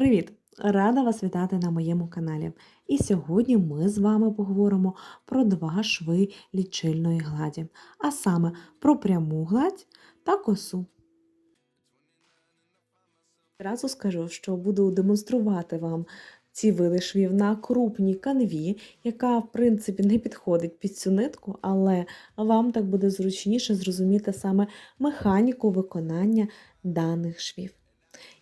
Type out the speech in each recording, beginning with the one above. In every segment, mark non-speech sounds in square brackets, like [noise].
Привіт! Рада вас вітати на моєму каналі. І сьогодні ми з вами поговоримо про два шви лічильної гладі, а саме про пряму гладь та косу. Одразу скажу, що буду демонструвати вам ці види швів на крупній канві, яка, в принципі, не підходить під цю нитку, але вам так буде зручніше зрозуміти саме механіку виконання даних швів.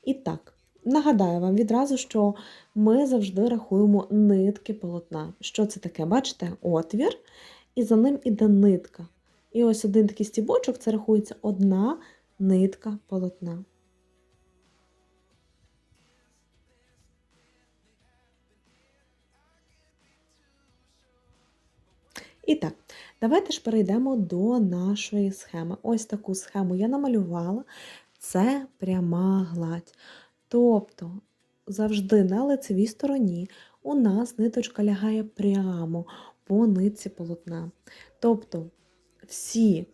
І так, нагадаю вам відразу, що ми завжди рахуємо нитки полотна. Що це таке? Бачите, отвір, і за ним іде нитка. І ось один такий стібочок це рахується одна нитка полотна. І так, давайте ж перейдемо до нашої схеми. Ось таку схему я намалювала. Це пряма гладь. Тобто, завжди на лицевій стороні у нас ниточка лягає прямо по нитці полотна. Тобто, всі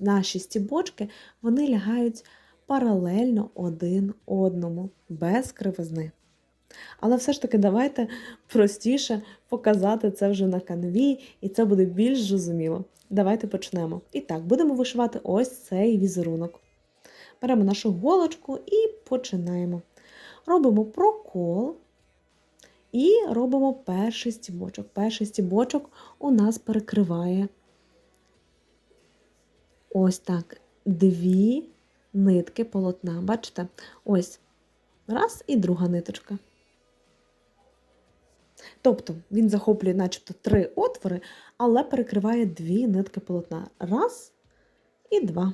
наші стібочки вони лягають паралельно один одному, без кривизни. Але все ж таки, давайте простіше показати це вже на канві, і це буде більш зрозуміло. Давайте почнемо. І так, будемо вишивати ось цей візерунок. Беремо нашу голочку і починаємо. Робимо прокол і робимо перший стібочок. Перший стібочок у нас перекриває ось так дві нитки полотна. Бачите? Ось раз і друга ниточка. Тобто він захоплює начебто три отвори, але перекриває дві нитки полотна. Раз і два.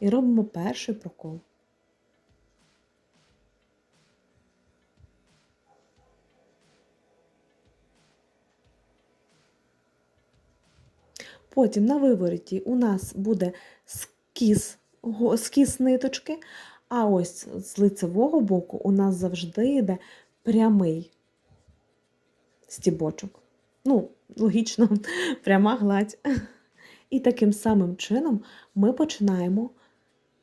І робимо перший прокол. Потім на вивороті у нас буде скіс, скіс ниточки, а ось з лицевого боку у нас завжди йде прямий стібочок. Ну, логічно, [laughs] пряма гладь. І таким самим чином ми починаємо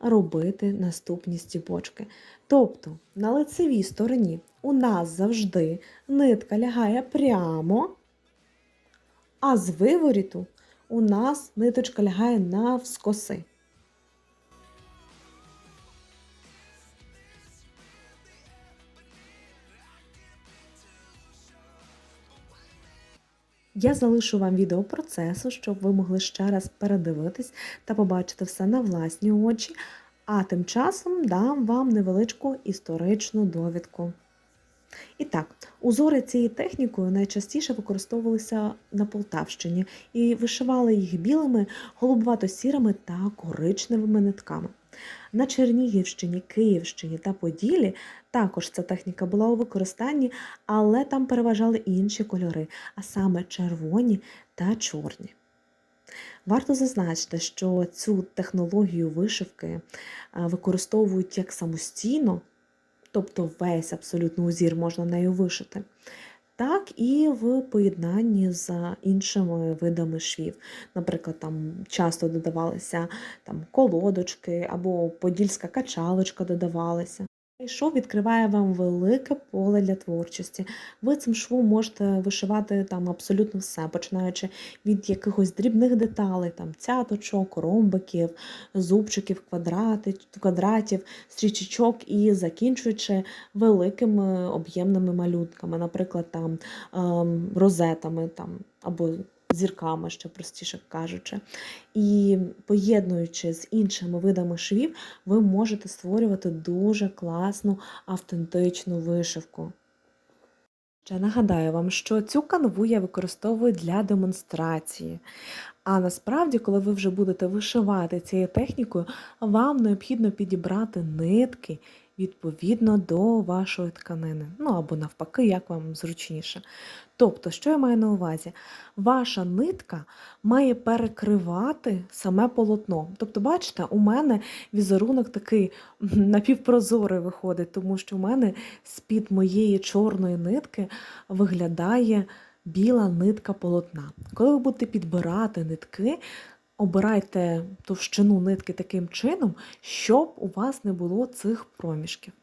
робити наступні стібочки. Тобто, на лицевій стороні у нас завжди нитка лягає прямо, а з виворіту у нас ниточка лягає навскоси. Я залишу вам відео процесу, щоб ви могли ще раз передивитись та побачити все на власні очі, а тим часом дам вам невеличку історичну довідку. І так, узори цією технікою найчастіше використовувалися на Полтавщині і вишивали їх білими, голубувато-сірими та коричневими нитками. На Чернігівщині, Київщині та Поділі також ця техніка була у використанні, але там переважали інші кольори, а саме червоні та чорні. Варто зазначити, що цю технологію вишивки використовують як самостійно, тобто весь абсолютно узір можна нею вишити, так і в поєднанні з іншими видами швів. Наприклад, там часто додавалися там, колодочки або подільська качалочка додавалася. Шов відкриває вам велике поле для творчості. Ви цим швом можете вишивати там абсолютно все, починаючи від якихось дрібних деталей, там цяточок, ромбиків, зубчиків, квадрати, квадратів, стрічечок і закінчуючи великими об'ємними малюнками, наприклад, там ем, розетами там, або зірками, ще простіше кажучи. І поєднуючи з іншими видами швів, ви можете створювати дуже класну автентичну вишивку. Ще нагадаю вам, що цю канву я використовую для демонстрації. А насправді, коли ви вже будете вишивати цією технікою, вам необхідно підібрати нитки відповідно до вашої тканини. Ну або навпаки, як вам зручніше. Тобто, що я маю на увазі? Ваша нитка має перекривати саме полотно. Тобто, бачите, у мене візерунок такий напівпрозорий виходить, тому що у мене з-під моєї чорної нитки виглядає біла нитка полотна. Коли ви будете підбирати нитки, обирайте товщину нитки таким чином, щоб у вас не було цих проміжків.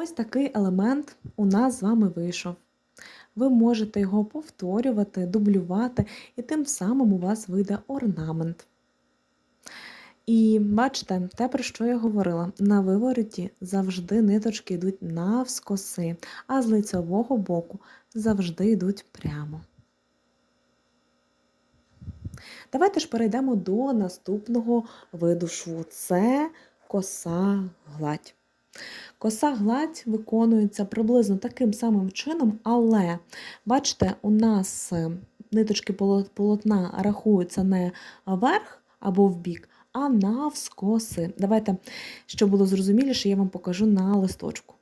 Ось такий елемент у нас з вами вийшов. Ви можете його повторювати, дублювати, і тим самим у вас вийде орнамент. І бачите, те, про що я говорила, на вивороті завжди ниточки йдуть навскоси, а з лицевого боку завжди йдуть прямо. Давайте ж перейдемо до наступного виду шву. Це коса гладь. Коса гладь виконується приблизно таким самим чином, але, бачите, у нас е, ниточки полотна рахуються не вверх або в бік, а навскоси. Давайте, щоб було зрозуміліше, я вам покажу на листочку.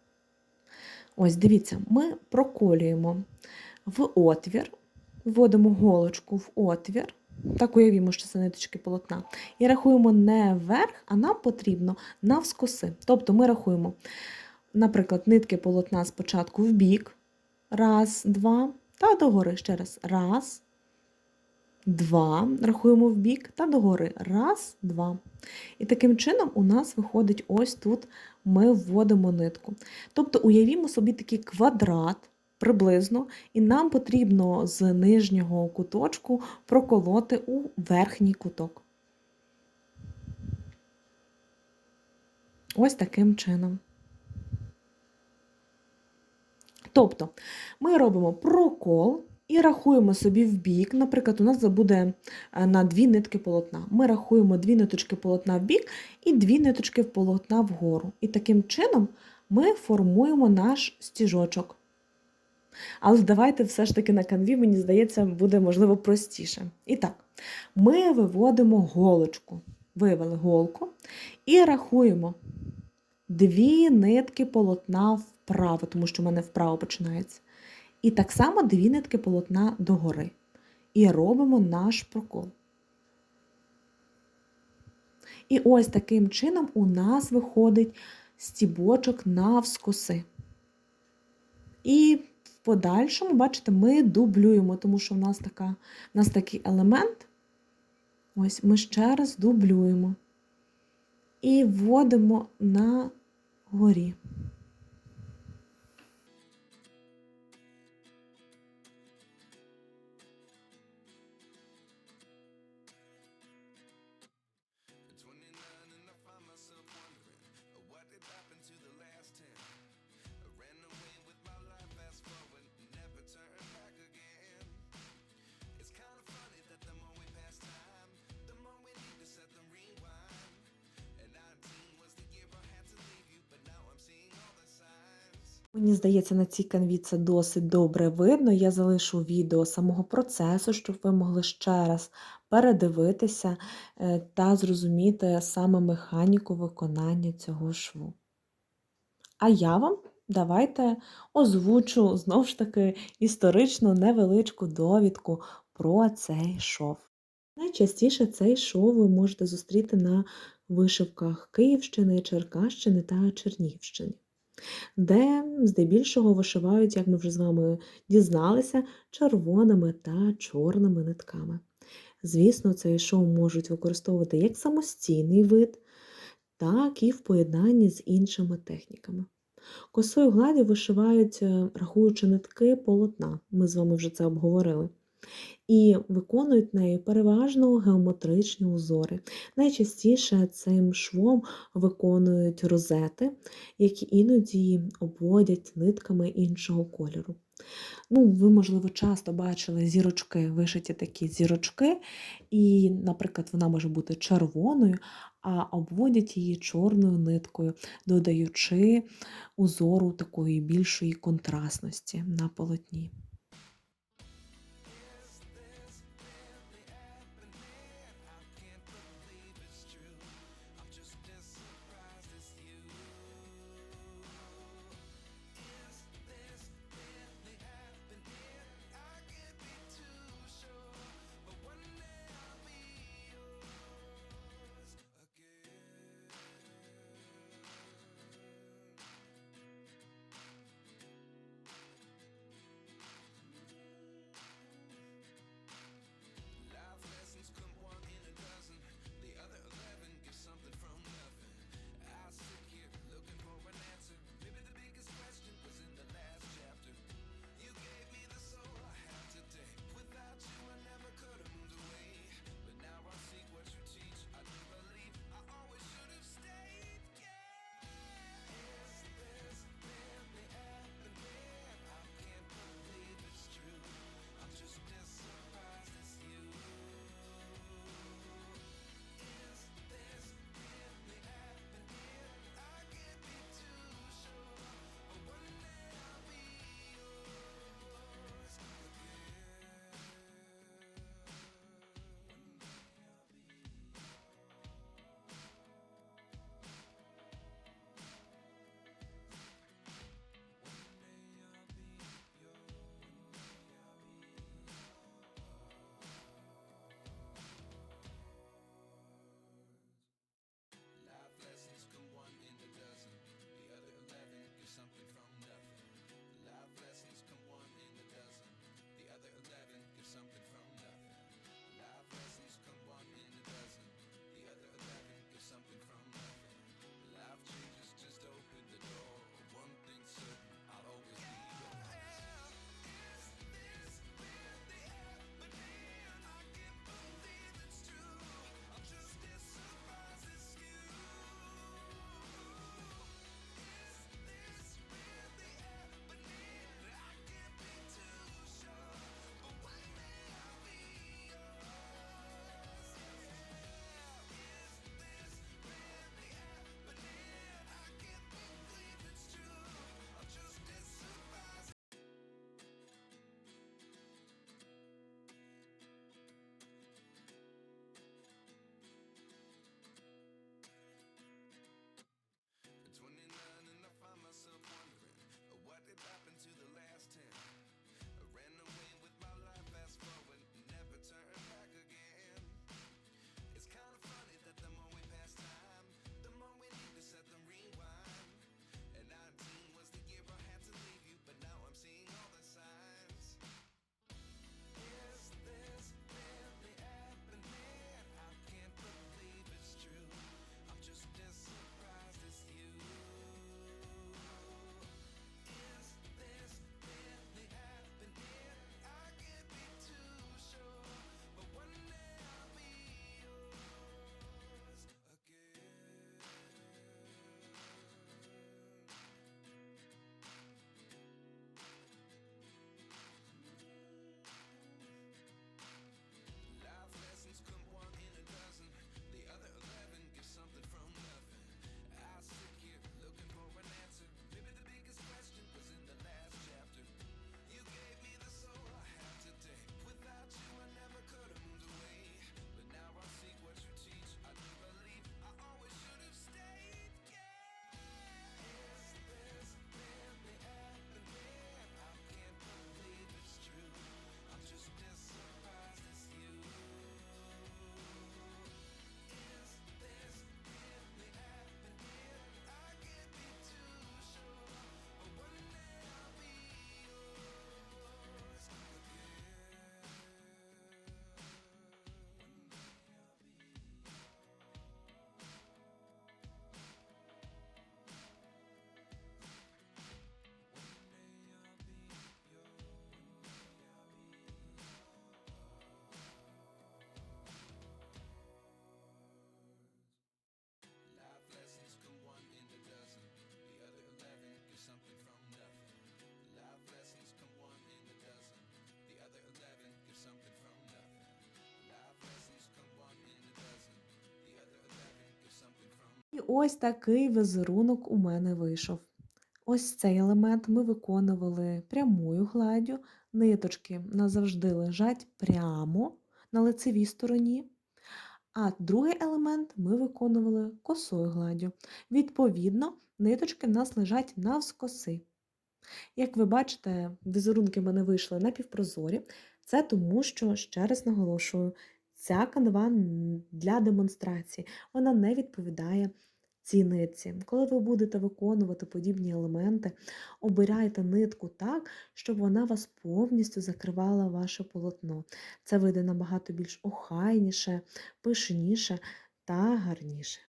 Ось, дивіться, ми проколюємо в отвір, вводимо голочку в отвір. Так уявімо, що це ниточки полотна. І рахуємо не вверх, а нам потрібно навскоси. Тобто ми рахуємо, наприклад, нитки полотна спочатку в бік. Раз, два, та догори ще раз. Раз, два. Рахуємо в бік та догори. Раз, два. І таким чином у нас виходить ось тут ми вводимо нитку. Тобто уявімо собі такий квадрат приблизно, і нам потрібно з нижнього куточку проколоти у верхній куток. Ось таким чином. Тобто ми робимо прокол і рахуємо собі в бік. Наприклад, у нас буде е, на дві нитки полотна. Ми рахуємо дві ниточки полотна в бік і дві ниточки полотна вгору. І таким чином ми формуємо наш стіжочок. Але давайте все ж таки на канві, мені здається, буде, можливо, простіше. І так, ми виводимо голочку. Вивели голку і рахуємо дві нитки полотна вправо, тому що в мене вправо починається. І так само дві нитки полотна догори. І робимо наш прокол. І ось таким чином у нас виходить стібочок навскоси. І подальшому, бачите, ми дублюємо, тому що в нас така, в нас такий елемент. Ось ми ще раз дублюємо і вводимо на горі. Мені здається, на цій канві це досить добре видно. Я залишу відео самого процесу, щоб ви могли ще раз передивитися е, та зрозуміти саме механіку виконання цього шву. А я вам давайте озвучу знову ж таки історичну невеличку довідку про цей шов. Найчастіше цей шов ви можете зустріти на вишивках Київщини, Черкащини та Чернігівщини де здебільшого вишивають, як ми вже з вами дізналися, червоними та чорними нитками. Звісно, цей шоу можуть використовувати як самостійний вид, так і в поєднанні з іншими техніками. Косою гладі вишивають, е, рахуючи нитки полотна, ми з вами вже це обговорили і виконують нею переважно геометричні узори. Найчастіше цим швом виконують розети, які іноді обводять нитками іншого кольору. Ну, Ви, можливо, часто бачили зірочки, вишиті такі зірочки, і, наприклад, вона може бути червоною, а обводять її чорною ниткою, додаючи узору такої більшої контрастності на полотні. Ось такий візерунок у мене вийшов. Ось цей елемент ми виконували прямою гладдю, ниточки назавжди лежать прямо на лицевій стороні. А другий елемент ми виконували косою гладдю. Відповідно, ниточки в нас лежать навскоси. Як ви бачите, візерунки в мене вийшли напівпрозорі. Це тому, що, ще раз наголошую, ця канва для демонстрації вона не відповідає цінниці. Коли ви будете виконувати подібні елементи, обирайте нитку так, щоб вона вас повністю закривала ваше полотно. Це вийде набагато більш охайніше, пишніше та гарніше.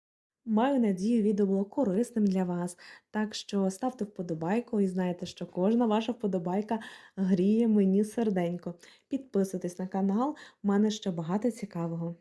Маю надію, відео було корисним для вас. Так що ставте вподобайку і знайте, що кожна ваша вподобайка гріє мені серденько. Підписуйтесь на канал, у мене ще багато цікавого.